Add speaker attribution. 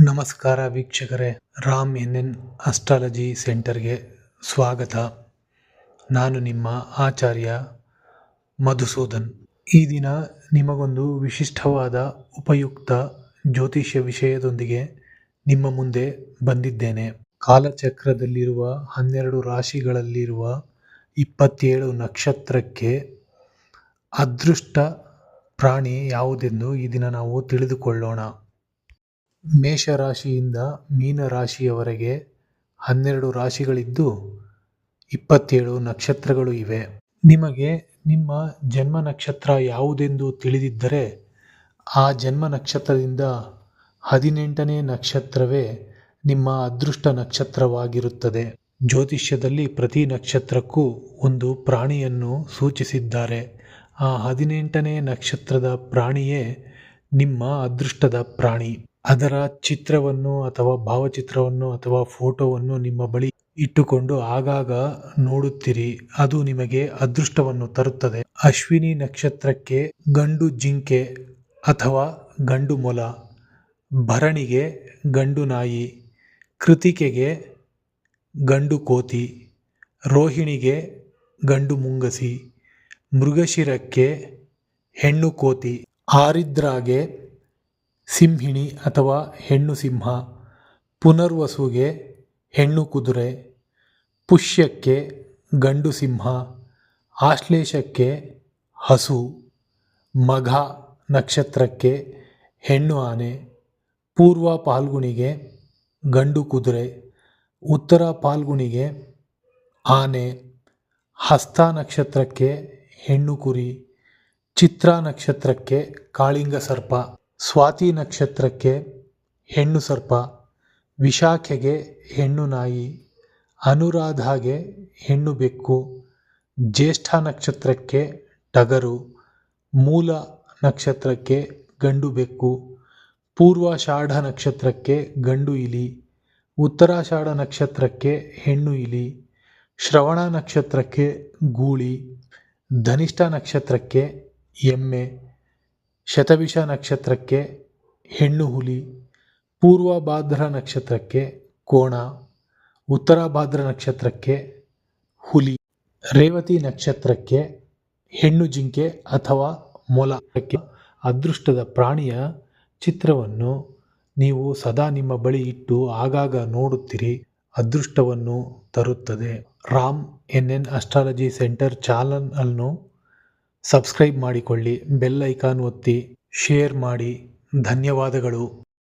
Speaker 1: ನಮಸ್ಕಾರ ವೀಕ್ಷಕರೇ, Ram N N astrology ಸೆಂಟರ್ಗೆ ಸ್ವಾಗತ. ನಾನು ನಿಮ್ಮ ಆಚಾರ್ಯ ಮಧುಸೂದನ್. ಈ ದಿನ ನಿಮಗೊಂದು ವಿಶಿಷ್ಟವಾದ ಉಪಯುಕ್ತ ಜ್ಯೋತಿಷ್ಯ ವಿಷಯದೊಂದಿಗೆ ನಿಮ್ಮ ಮುಂದೆ ಬಂದಿದ್ದೇನೆ. ಕಾಲಚಕ್ರದಲ್ಲಿರುವ ಹನ್ನೆರಡು ರಾಶಿಗಳಲ್ಲಿರುವ ಇಪ್ಪತ್ತೇಳು ನಕ್ಷತ್ರಕ್ಕೆ ಅದೃಷ್ಟ ಪ್ರಾಣಿ ಯಾವುದೆಂದು ಈ ದಿನ ನಾವು ತಿಳಿದುಕೊಳ್ಳೋಣ. ಮೇಷರಾಶಿಯಿಂದ ಮೀನರಾಶಿಯವರೆಗೆ ಹನ್ನೆರಡು ರಾಶಿಗಳಿದ್ದು ಇಪ್ಪತ್ತೇಳು ನಕ್ಷತ್ರಗಳು ಇವೆ. ನಿಮಗೆ ನಿಮ್ಮ ಜನ್ಮ ನಕ್ಷತ್ರ ಯಾವುದೆಂದು ತಿಳಿದಿದ್ದರೆ ಆ ಜನ್ಮ ನಕ್ಷತ್ರದಿಂದ ಹದಿನೆಂಟನೇ ನಕ್ಷತ್ರವೇ ನಿಮ್ಮ ಅದೃಷ್ಟ ನಕ್ಷತ್ರವಾಗಿರುತ್ತದೆ. ಜ್ಯೋತಿಷ್ಯದಲ್ಲಿ ಪ್ರತಿ ನಕ್ಷತ್ರಕ್ಕೂ ಒಂದು ಪ್ರಾಣಿಯನ್ನು ಸೂಚಿಸಿದ್ದಾರೆ. ಆ ಹದಿನೆಂಟನೇ ನಕ್ಷತ್ರದ ಪ್ರಾಣಿಯೇ ನಿಮ್ಮ ಅದೃಷ್ಟದ ಪ್ರಾಣಿ. ಅದರ ಚಿತ್ರವನ್ನು ಅಥವಾ ಭಾವಚಿತ್ರವನ್ನು ಅಥವಾ ಫೋಟೋವನ್ನು ನಿಮ್ಮ ಬಳಿ ಇಟ್ಟುಕೊಂಡು ಆಗಾಗ ನೋಡುತ್ತಿರಿ. ಅದು ನಿಮಗೆ ಅದೃಷ್ಟವನ್ನು ತರುತ್ತದೆ. ಅಶ್ವಿನಿ ನಕ್ಷತ್ರಕ್ಕೆ ಗಂಡು ಜಿಂಕೆ ಅಥವಾ ಗಂಡು ಮೊಲ, ಭರಣಿಗೆ ಗಂಡು ನಾಯಿ, ಕೃತಿಕೆಗೆ ಗಂಡು ಕೋತಿ, ರೋಹಿಣಿಗೆ ಗಂಡು ಮುಂಗಸಿ, ಮೃಗಶಿರಕ್ಕೆ ಹೆಣ್ಣು ಕೋತಿ, ಆರಿದ್ರಾಗೆ ಸಿಂಹಿಣಿ ಅಥವಾ ಹೆಣ್ಣು ಸಿಂಹ, ಪುನರ್ವಸುಗೆ ಹೆಣ್ಣು ಕುದುರೆ, ಪುಷ್ಯಕ್ಕೆ ಗಂಡು ಸಿಂಹ, ಆಶ್ಲೇಷಕ್ಕೆ ಹಸು, ಮಘ ನಕ್ಷತ್ರಕ್ಕೆ ಹೆಣ್ಣು ಆನೆ, ಪೂರ್ವ ಪಾಲ್ಗುಣಿಗೆ ಗಂಡು ಕುದುರೆ, ಉತ್ತರ ಪಾಲ್ಗುಣಿಗೆ ಆನೆ, ಹಸ್ತ ನಕ್ಷತ್ರಕ್ಕೆ ಹೆಣ್ಣು ಕುರಿ, ಚಿತ್ರ ನಕ್ಷತ್ರಕ್ಕೆ ಕಾಳಿಂಗ ಸರ್ಪ. ಸ್ವಾತಿ ನಕ್ಷತ್ರಕ್ಕೆ ಹೆಣ್ಣು ಸರ್ಪ, ವಿಶಾಖೆಗೆ ಹೆಣ್ಣು ನಾಯಿ, ಅನುರಾಧಾಗೆ ಹೆಣ್ಣು ಬೆಕ್ಕು, ಜ್ಯೇಷ್ಠ ನಕ್ಷತ್ರಕ್ಕೆ ಟಗರು, ಮೂಲ ನಕ್ಷತ್ರಕ್ಕೆ ಗಂಡು ಬೆಕ್ಕು ಪೂರ್ವಾಷಾಢ ನಕ್ಷತ್ರಕ್ಕೆ ಗಂಡು ಇಲಿ ಉತ್ತರಾಷಾಢ ನಕ್ಷತ್ರಕ್ಕೆ ಹೆಣ್ಣು ಇಲಿ, ಶ್ರವಣ ನಕ್ಷತ್ರಕ್ಕೆ ಗೂಳಿ, ಧನಿಷ್ಠ ನಕ್ಷತ್ರಕ್ಕೆ ಎಮ್ಮೆ ಶತಭಿಷ ನಕ್ಷತ್ರಕ್ಕೆ ಹೆಣ್ಣು ಹುಲಿ ಪೂರ್ವಭಾದ್ರ ನಕ್ಷತ್ರಕ್ಕೆ ಕೋಣ, ಉತ್ತರ ಭಾದ್ರ ನಕ್ಷತ್ರಕ್ಕೆ ಹುಲಿ, ರೇವತಿ ನಕ್ಷತ್ರಕ್ಕೆ ಹೆಣ್ಣು ಜಿಂಕೆ ಅಥವಾ ಮೊಲಕ್ಕೆ ಅದೃಷ್ಟದ ಪ್ರಾಣಿಯ ಚಿತ್ರವನ್ನು ನೀವು ಸದಾ ನಿಮ್ಮ ಬಳಿ ಇಟ್ಟು ಆಗಾಗ ನೋಡುತ್ತೀರಿ. ಅದೃಷ್ಟವನ್ನು ತರುತ್ತದೆ. Ram N N astrology centre challan ಅನ್ನು ಸಬ್ಸ್ಕ್ರೈಬ್ ಮಾಡಿಕೊಳ್ಳಿ ಬೆಲ್ ಐಕಾನ್ ಒತ್ತಿ ಶೇರ್ ಮಾಡಿ ಧನ್ಯವಾದಗಳು.